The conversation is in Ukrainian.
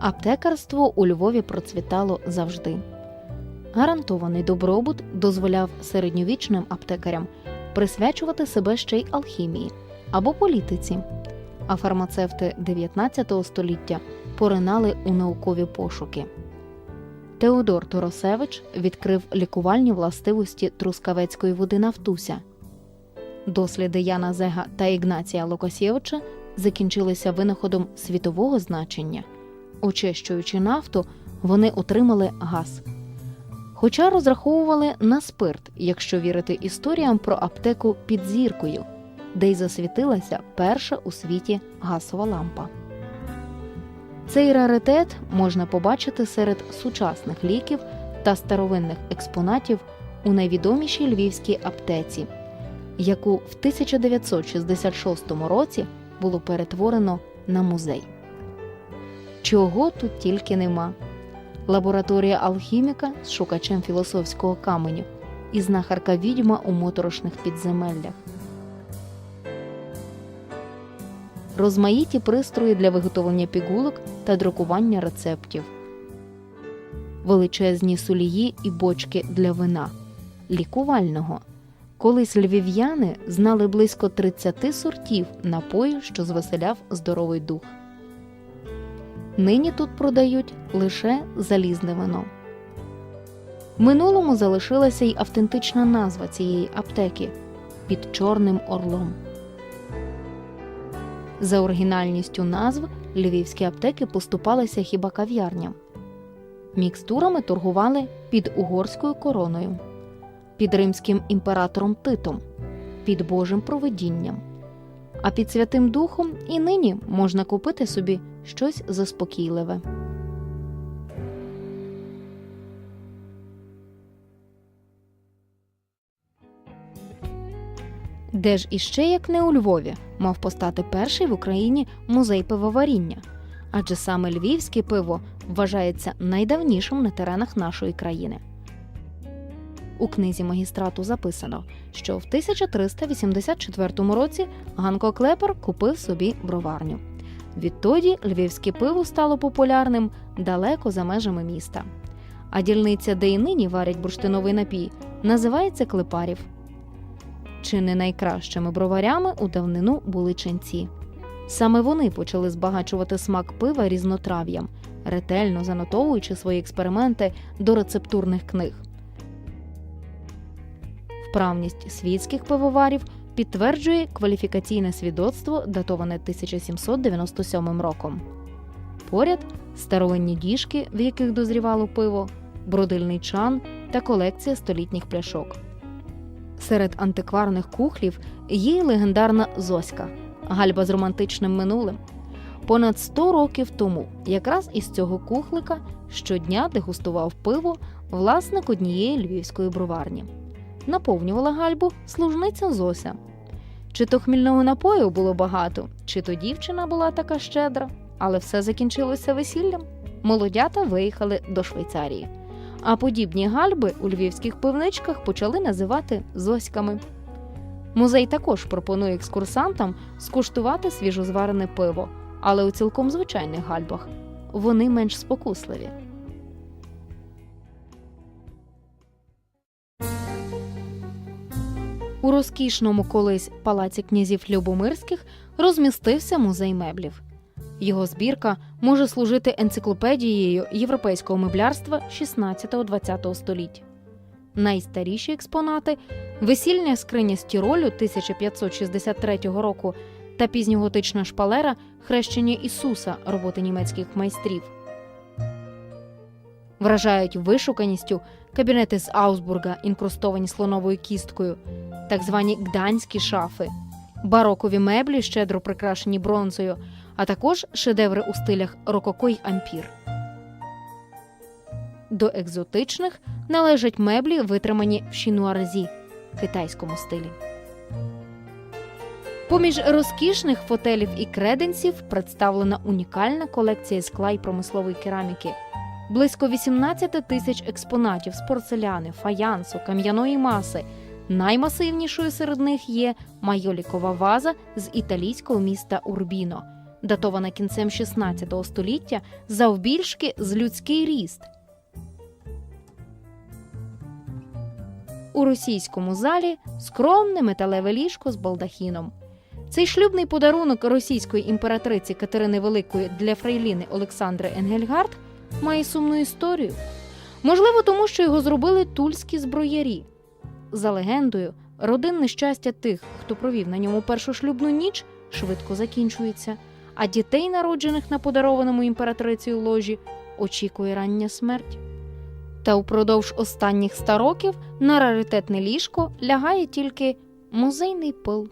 Аптекарство у Львові процвітало завжди. Гарантований добробут дозволяв середньовічним аптекарям присвячувати себе ще й алхімії або політиці, а фармацевти 19 століття поринали у наукові пошуки. Теодор Торосевич відкрив лікувальні властивості трускавецької води Нафтуся. Досліди Яна Зега та Ігнація Лукасєвича закінчилися винаходом світового значення. Очищуючи нафту, вони отримали газ. Хоча розраховували на спирт, якщо вірити історіям про аптеку під зіркою, де й засвітилася перша у світі газова лампа. Цей раритет можна побачити серед сучасних ліків та старовинних експонатів у найвідомішій львівській аптеці, яку в 1966 році було перетворено на музей. Чого тут тільки нема. Лабораторія алхіміка з шукачем філософського каменю і знахарка відьма у моторошних підземеллях. Розмаїті пристрої для виготовлення пігулок та друкування рецептів, величезні сулії і бочки для вина, лікувального. Колись львів'яни знали близько 30 сортів напою, що звеселяв здоровий дух. Нині тут продають лише залізне вино. Минулому залишилася й автентична назва цієї аптеки під Чорним Орлом. За оригінальністю назв львівські аптеки поступалися хіба кав'ярням. Мікстурами торгували під угорською короною, під римським імператором Титом, під Божим провидінням. А під Святим Духом і нині можна купити собі щось заспокійливе. Де ж іще, як не у Львові, мав постати перший в Україні музей пивоваріння, адже саме львівське пиво вважається найдавнішим на теренах нашої країни. У книзі магістрату записано, що в 1384 році Ганко Клепер купив собі броварню. Відтоді львівське пиво стало популярним далеко за межами міста. А дільниця, де і нині варять бурштиновий напій, називається Клепарів. Чи не найкращими броварями у давнину були ченці. Саме вони почали збагачувати смак пива різнотрав'ям, ретельно занотовуючи свої експерименти до рецептурних книг. Вправність світських пивоварів підтверджує кваліфікаційне свідоцтво, датоване 1797 роком. Поряд старовинні діжки, в яких дозрівало пиво, бродильний чан та колекція столітніх пляшок. Серед антикварних кухлів є легендарна Зоська, гальба з романтичним минулим. Понад 100 років тому, якраз із цього кухлика щодня дегустував пиво власник однієї львівської броварні. Наповнювала гальбу служниця Зося. Чи то хмільного напою було багато, чи то дівчина була така щедра, але все закінчилося весіллям. Молодята виїхали до Швейцарії. А подібні гальби у львівських пивничках почали називати зоськами. Музей також пропонує екскурсантам скуштувати свіжозварене пиво, але у цілком звичайних гальбах вони менш спокусливі. Розкішному колись палаці князів Любомирських розмістився музей меблів. Його збірка може служити енциклопедією європейського меблярства 16-20 століть. Найстаріші експонати весільня скриня з Тіролю 1563 року та пізньоготична шпалера хрещення Ісуса роботи німецьких майстрів. Вражають вишуканістю кабінети з Аусбурга, інкрустовані слоновою кісткою, так звані гданські шафи, барокові меблі, щедро прикрашені бронзою, а також шедеври у стилях рококо й ампір. До екзотичних належать меблі, витримані в шінуарзі китайському стилі. Поміж розкішних фотелів і креденсів представлена унікальна колекція скла й промислової кераміки. Близько 18 тисяч експонатів з порцеляни, фаянсу, кам'яної маси. Наймасивнішою серед них є майолікова ваза з італійського міста Урбіно датоване кінцем 16 століття, завбільшки з людський ріст. У російському залі скромне металеве ліжко з балдахіном. Цей шлюбний подарунок російської імператриці Катерини Великої для фрейліни Олександри Енгельгард має сумну історію. Можливо, тому що його зробили тульські зброярі. За легендою, родинне щастя тих, хто провів на ньому першу шлюбну ніч, швидко закінчується, а дітей, народжених на подарованому імператрицею ложі, очікує рання смерть. Та упродовж останніх ста років на раритетне ліжко лягає тільки музейний пил.